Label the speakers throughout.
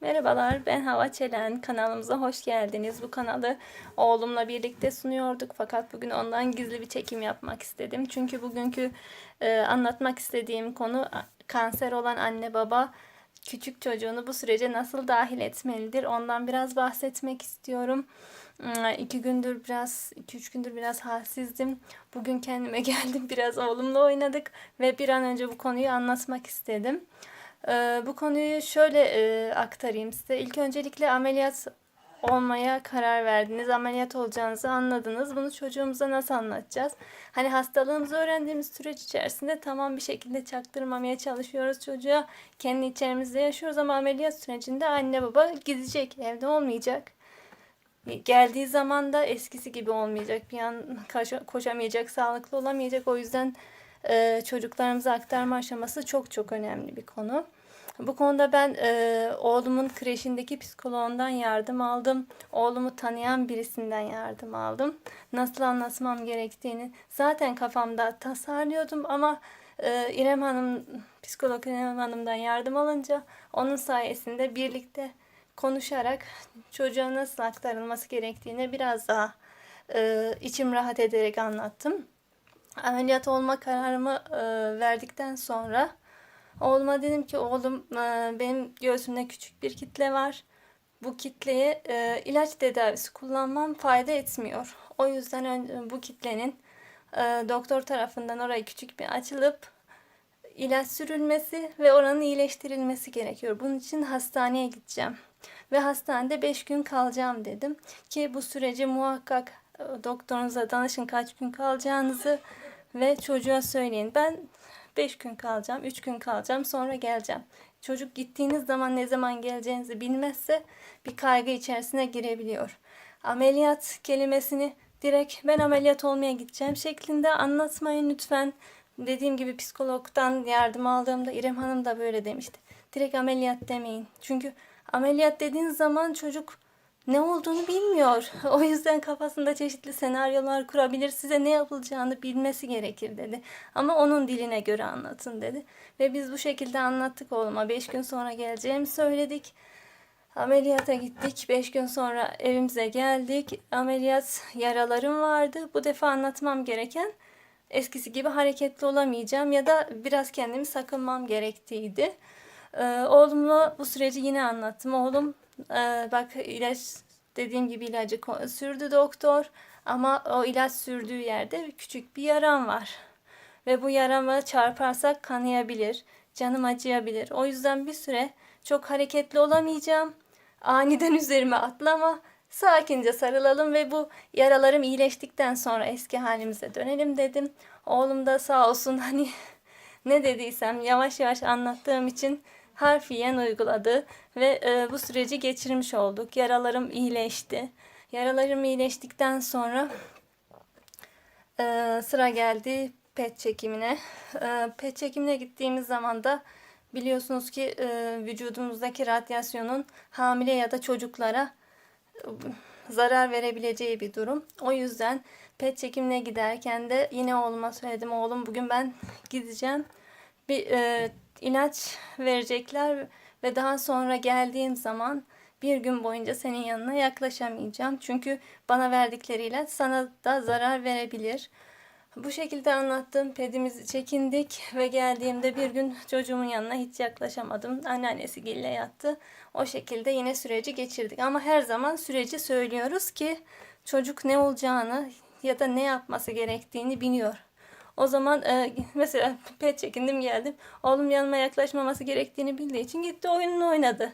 Speaker 1: Merhabalar, ben Hava Çelen. Kanalımıza hoş geldiniz. Bu kanalı oğlumla birlikte sunuyorduk fakat bugün ondan gizli bir çekim yapmak istedim. Çünkü bugünkü e, anlatmak istediğim konu kanser olan anne baba küçük çocuğunu bu sürece nasıl dahil etmelidir? Ondan biraz bahsetmek istiyorum. İki gündür biraz, iki üç gündür biraz halsizdim. Bugün kendime geldim, biraz oğlumla oynadık ve bir an önce bu konuyu anlatmak istedim. Ee, bu konuyu şöyle e, aktarayım size. İlk öncelikle ameliyat olmaya karar verdiniz. Ameliyat olacağınızı anladınız. Bunu çocuğumuza nasıl anlatacağız? Hani hastalığımızı öğrendiğimiz süreç içerisinde tamam bir şekilde çaktırmamaya çalışıyoruz çocuğa. Kendi içerimizde yaşıyoruz ama ameliyat sürecinde anne baba gidecek, evde olmayacak. Geldiği zaman da eskisi gibi olmayacak. Bir an koşa- koşamayacak, sağlıklı olamayacak. O yüzden e, çocuklarımıza aktarma aşaması çok çok önemli bir konu. Bu konuda ben e, oğlumun kreşindeki psikoloğundan yardım aldım. Oğlumu tanıyan birisinden yardım aldım. Nasıl anlatmam gerektiğini zaten kafamda tasarlıyordum ama e, İrem Hanım, psikolog İrem Hanım'dan yardım alınca onun sayesinde birlikte konuşarak çocuğa nasıl aktarılması gerektiğini biraz daha e, içim rahat ederek anlattım. Ameliyat olma kararımı e, verdikten sonra oğluma dedim ki oğlum e, benim göğsümde küçük bir kitle var. Bu kitleye e, ilaç tedavisi kullanmam fayda etmiyor. O yüzden bu kitlenin e, doktor tarafından orayı küçük bir açılıp ilaç sürülmesi ve oranın iyileştirilmesi gerekiyor. Bunun için hastaneye gideceğim. Ve hastanede 5 gün kalacağım dedim. Ki bu süreci muhakkak doktorunuza danışın kaç gün kalacağınızı ve çocuğa söyleyin. Ben 5 gün kalacağım, 3 gün kalacağım, sonra geleceğim. Çocuk gittiğiniz zaman ne zaman geleceğinizi bilmezse bir kaygı içerisine girebiliyor. Ameliyat kelimesini direkt ben ameliyat olmaya gideceğim şeklinde anlatmayın lütfen. Dediğim gibi psikologdan yardım aldığımda İrem Hanım da böyle demişti. Direkt ameliyat demeyin. Çünkü ameliyat dediğiniz zaman çocuk ne olduğunu bilmiyor. O yüzden kafasında çeşitli senaryolar kurabilir. Size ne yapılacağını bilmesi gerekir dedi. Ama onun diline göre anlatın dedi. Ve biz bu şekilde anlattık oğluma. Beş gün sonra geleceğimi söyledik. Ameliyata gittik. Beş gün sonra evimize geldik. Ameliyat yaralarım vardı. Bu defa anlatmam gereken eskisi gibi hareketli olamayacağım ya da biraz kendimi sakınmam gerektiğiydi. Ee, oğlumla bu süreci yine anlattım. Oğlum e, bak ilaç dediğim gibi ilacı sürdü doktor ama o ilaç sürdüğü yerde küçük bir yaram var. Ve bu yarama çarparsak kanayabilir, canım acıyabilir. O yüzden bir süre çok hareketli olamayacağım. Aniden üzerime atlama. Sakince sarılalım ve bu yaralarım iyileştikten sonra eski halimize dönelim dedim. Oğlum da sağ olsun hani ne dediysem yavaş yavaş anlattığım için harfiyen uyguladı ve e, bu süreci geçirmiş olduk. Yaralarım iyileşti. Yaralarım iyileştikten sonra e, sıra geldi PET çekimine. E, PET çekimine gittiğimiz zaman da biliyorsunuz ki e, vücudumuzdaki radyasyonun hamile ya da çocuklara e, zarar verebileceği bir durum. O yüzden PET çekimine giderken de yine oğluma söyledim. Oğlum bugün ben gideceğim. Bir e, ilaç verecekler ve daha sonra geldiğim zaman bir gün boyunca senin yanına yaklaşamayacağım. Çünkü bana verdikleri ilaç sana da zarar verebilir. Bu şekilde anlattım. Pedimizi çekindik ve geldiğimde bir gün çocuğumun yanına hiç yaklaşamadım. Anneannesi gille yattı. O şekilde yine süreci geçirdik. Ama her zaman süreci söylüyoruz ki çocuk ne olacağını ya da ne yapması gerektiğini biliyor. O zaman e, mesela pet çekindim geldim. Oğlum yanıma yaklaşmaması gerektiğini bildiği için gitti oyununu oynadı.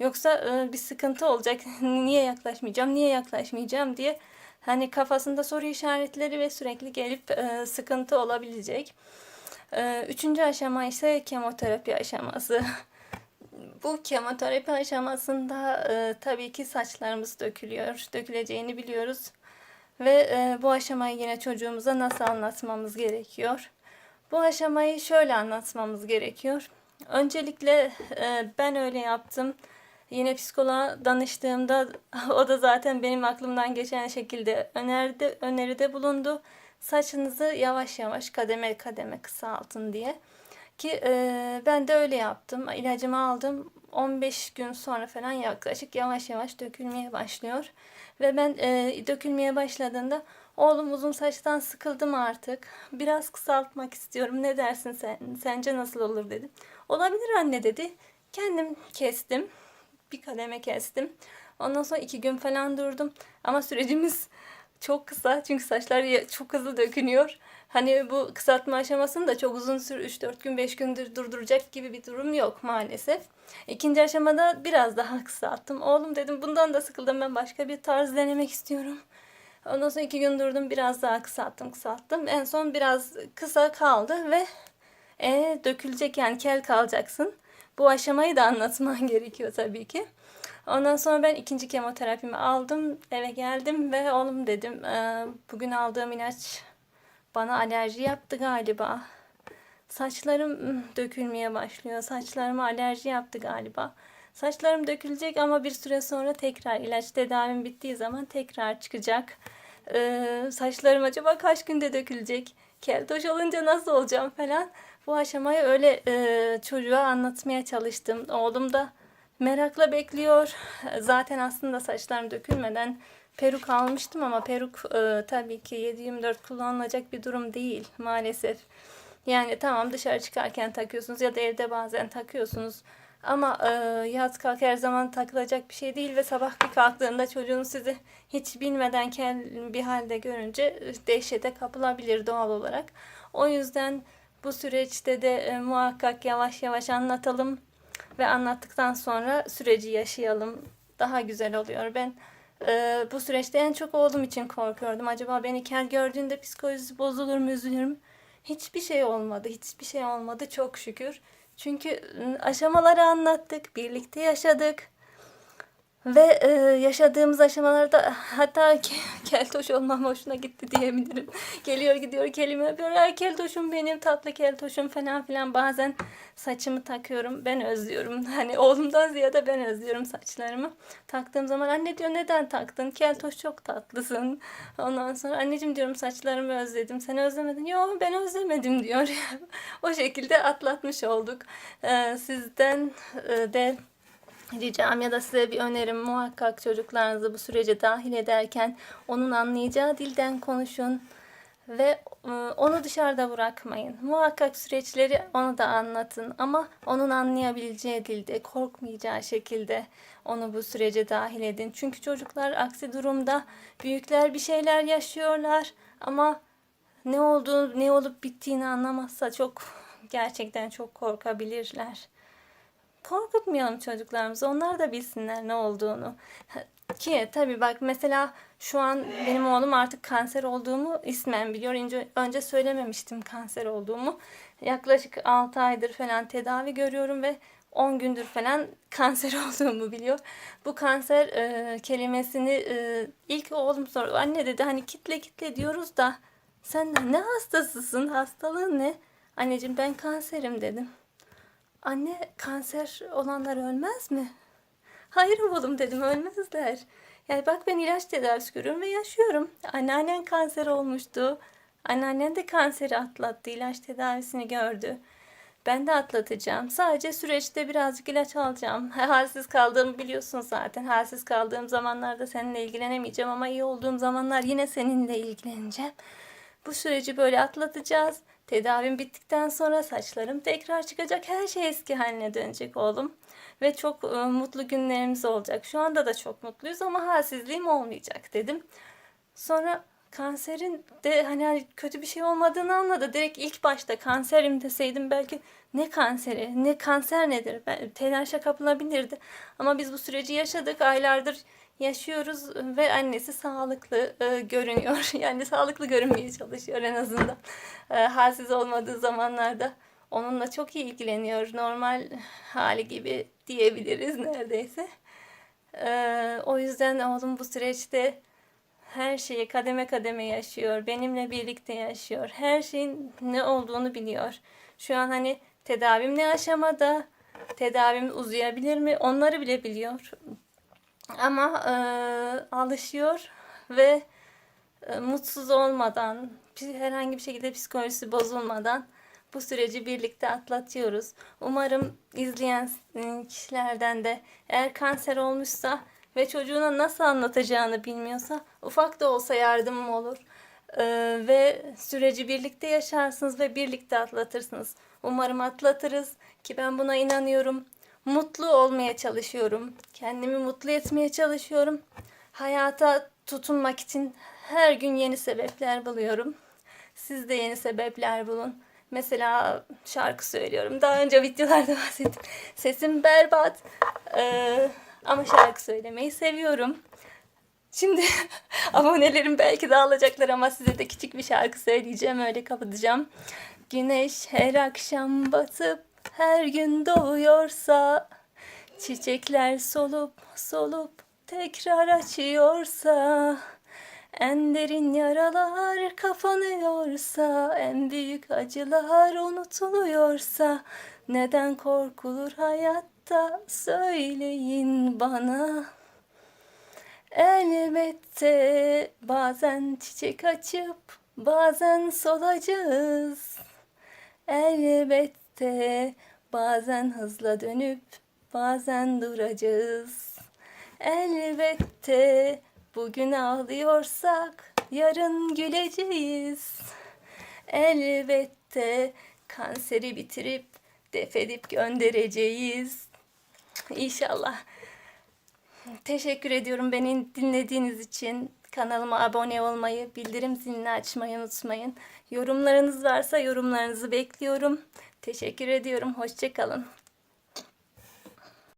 Speaker 1: Yoksa e, bir sıkıntı olacak. niye yaklaşmayacağım, niye yaklaşmayacağım diye hani kafasında soru işaretleri ve sürekli gelip e, sıkıntı olabilecek. E, üçüncü aşama ise kemoterapi aşaması. Bu kemoterapi aşamasında e, tabii ki saçlarımız dökülüyor. Döküleceğini biliyoruz. Ve e, bu aşamayı yine çocuğumuza nasıl anlatmamız gerekiyor? Bu aşamayı şöyle anlatmamız gerekiyor. Öncelikle e, ben öyle yaptım. Yine psikoloğa danıştığımda o da zaten benim aklımdan geçen şekilde öneride, öneride bulundu. Saçınızı yavaş yavaş kademe kademe kısaltın diye. Ki e, ben de öyle yaptım. İlacımı aldım. 15 gün sonra falan yaklaşık yavaş yavaş dökülmeye başlıyor. Ve ben e, dökülmeye başladığında oğlum uzun saçtan sıkıldım artık. Biraz kısaltmak istiyorum. Ne dersin sen? Sence nasıl olur dedim. Olabilir anne dedi. Kendim kestim. Bir kademe kestim. Ondan sonra iki gün falan durdum. Ama sürecimiz çok kısa çünkü saçlar çok hızlı dökülüyor. Hani bu kısaltma aşamasını da çok uzun süre 3-4 gün 5 gündür durduracak gibi bir durum yok maalesef. İkinci aşamada biraz daha kısalttım. Oğlum dedim bundan da sıkıldım ben başka bir tarz denemek istiyorum. Ondan sonra iki gün durdum biraz daha kısalttım kısalttım. En son biraz kısa kaldı ve e, dökülecek yani kel kalacaksın. Bu aşamayı da anlatman gerekiyor tabii ki. Ondan sonra ben ikinci kemoterapimi aldım. Eve geldim ve oğlum dedim "Ee, bugün aldığım ilaç bana alerji yaptı galiba. Saçlarım ım, dökülmeye başlıyor. Saçlarıma alerji yaptı galiba. Saçlarım dökülecek ama bir süre sonra tekrar ilaç tedavim bittiği zaman tekrar çıkacak. Ee, saçlarım acaba kaç günde dökülecek? Keltoş olunca nasıl olacağım falan. Bu aşamayı öyle e, çocuğa anlatmaya çalıştım. Oğlum da merakla bekliyor. Zaten aslında saçlarım dökülmeden peruk almıştım ama peruk e, tabii ki 7-24 kullanılacak bir durum değil maalesef. Yani tamam dışarı çıkarken takıyorsunuz ya da evde bazen takıyorsunuz. Ama e, yaz kalk her zaman takılacak bir şey değil ve sabah bir kalktığında çocuğunuz sizi hiç bilmeden bir halde görünce e, dehşete kapılabilir doğal olarak. O yüzden bu süreçte de e, muhakkak yavaş yavaş anlatalım ve anlattıktan sonra süreci yaşayalım. Daha güzel oluyor. Ben e, bu süreçte en çok oğlum için korkuyordum. Acaba beni kel gördüğünde psikolojisi bozulur mu, üzülür mü? Hiçbir şey olmadı. Hiçbir şey olmadı çok şükür. Çünkü e, aşamaları anlattık, birlikte yaşadık. Ve e, yaşadığımız aşamalarda hatta ke- keltoş olmam hoşuna gitti diyebilirim. Geliyor gidiyor kelime yapıyor. Ay keltoşum benim tatlı keltoşum falan filan. Bazen saçımı takıyorum. Ben özlüyorum. Hani oğlumdan ziyade ben özlüyorum saçlarımı. Taktığım zaman anne diyor neden taktın? Keltoş çok tatlısın. Ondan sonra anneciğim diyorum saçlarımı özledim. Sen özlemedin. Yok ben özlemedim diyor. o şekilde atlatmış olduk. E, sizden e, de ricam ya da size bir önerim muhakkak çocuklarınızı bu sürece dahil ederken onun anlayacağı dilden konuşun ve e, onu dışarıda bırakmayın. Muhakkak süreçleri ona da anlatın ama onun anlayabileceği dilde, korkmayacağı şekilde onu bu sürece dahil edin. Çünkü çocuklar aksi durumda büyükler bir şeyler yaşıyorlar ama ne olduğunu, ne olup bittiğini anlamazsa çok gerçekten çok korkabilirler korkutmayalım çocuklarımızı. Onlar da bilsinler ne olduğunu. Ki tabii bak mesela şu an benim oğlum artık kanser olduğumu ismen biliyor. Önce, önce söylememiştim kanser olduğumu. Yaklaşık 6 aydır falan tedavi görüyorum ve 10 gündür falan kanser olduğumu biliyor. Bu kanser e, kelimesini e, ilk oğlum sordu. Anne dedi hani kitle kitle diyoruz da sen ne hastasısın? Hastalığın ne? Anneciğim ben kanserim dedim. Anne kanser olanlar ölmez mi? Hayır oğlum dedim ölmezler. Yani bak ben ilaç tedavisi görüyorum ve yaşıyorum. Anneannen kanser olmuştu. Anneannen de kanseri atlattı. ilaç tedavisini gördü. Ben de atlatacağım. Sadece süreçte birazcık ilaç alacağım. Halsiz kaldığımı biliyorsun zaten. Halsiz kaldığım zamanlarda seninle ilgilenemeyeceğim ama iyi olduğum zamanlar yine seninle ilgileneceğim. Bu süreci böyle atlatacağız. Tedavim bittikten sonra saçlarım tekrar çıkacak. Her şey eski haline dönecek oğlum. Ve çok e, mutlu günlerimiz olacak. Şu anda da çok mutluyuz ama halsizliğim olmayacak dedim. Sonra kanserin de hani kötü bir şey olmadığını anladı. Direkt ilk başta kanserim deseydim belki ne kanseri, ne kanser nedir? Ben, telaşa kapılabilirdi. Ama biz bu süreci yaşadık. Aylardır yaşıyoruz ve annesi sağlıklı e, görünüyor. Yani sağlıklı görünmeye çalışıyor en azından. E, halsiz olmadığı zamanlarda onunla çok iyi ilgileniyor. Normal hali gibi diyebiliriz neredeyse. E, o yüzden oğlum bu süreçte her şeyi kademe kademe yaşıyor. Benimle birlikte yaşıyor. Her şeyin ne olduğunu biliyor. Şu an hani tedavim ne aşamada? Tedavim uzayabilir mi? Onları bile biliyor. Ama e, alışıyor ve e, mutsuz olmadan, herhangi bir şekilde psikolojisi bozulmadan bu süreci birlikte atlatıyoruz. Umarım izleyen e, kişilerden de eğer kanser olmuşsa ve çocuğuna nasıl anlatacağını bilmiyorsa ufak da olsa yardımım olur. Ee, ve süreci birlikte yaşarsınız ve birlikte atlatırsınız. Umarım atlatırız ki ben buna inanıyorum. Mutlu olmaya çalışıyorum. Kendimi mutlu etmeye çalışıyorum. Hayata tutunmak için her gün yeni sebepler buluyorum. Siz de yeni sebepler bulun. Mesela şarkı söylüyorum. Daha önce videolarda bahsettim. Sesim berbat. Ee, ama şarkı söylemeyi seviyorum. Şimdi abonelerim belki dağılacaklar ama size de küçük bir şarkı söyleyeceğim. Öyle kapatacağım. Güneş her akşam batıp her gün doğuyorsa Çiçekler solup solup tekrar açıyorsa En derin yaralar kapanıyorsa En büyük acılar unutuluyorsa Neden korkulur hayatta söyleyin bana Elbette bazen çiçek açıp bazen solacağız. Elbette bazen hızla dönüp bazen duracağız. Elbette bugün ağlıyorsak yarın güleceğiz. Elbette kanseri bitirip defedip göndereceğiz. İnşallah. Teşekkür ediyorum beni dinlediğiniz için. Kanalıma abone olmayı, bildirim zilini açmayı unutmayın. Yorumlarınız varsa yorumlarınızı bekliyorum. Teşekkür ediyorum. Hoşçakalın.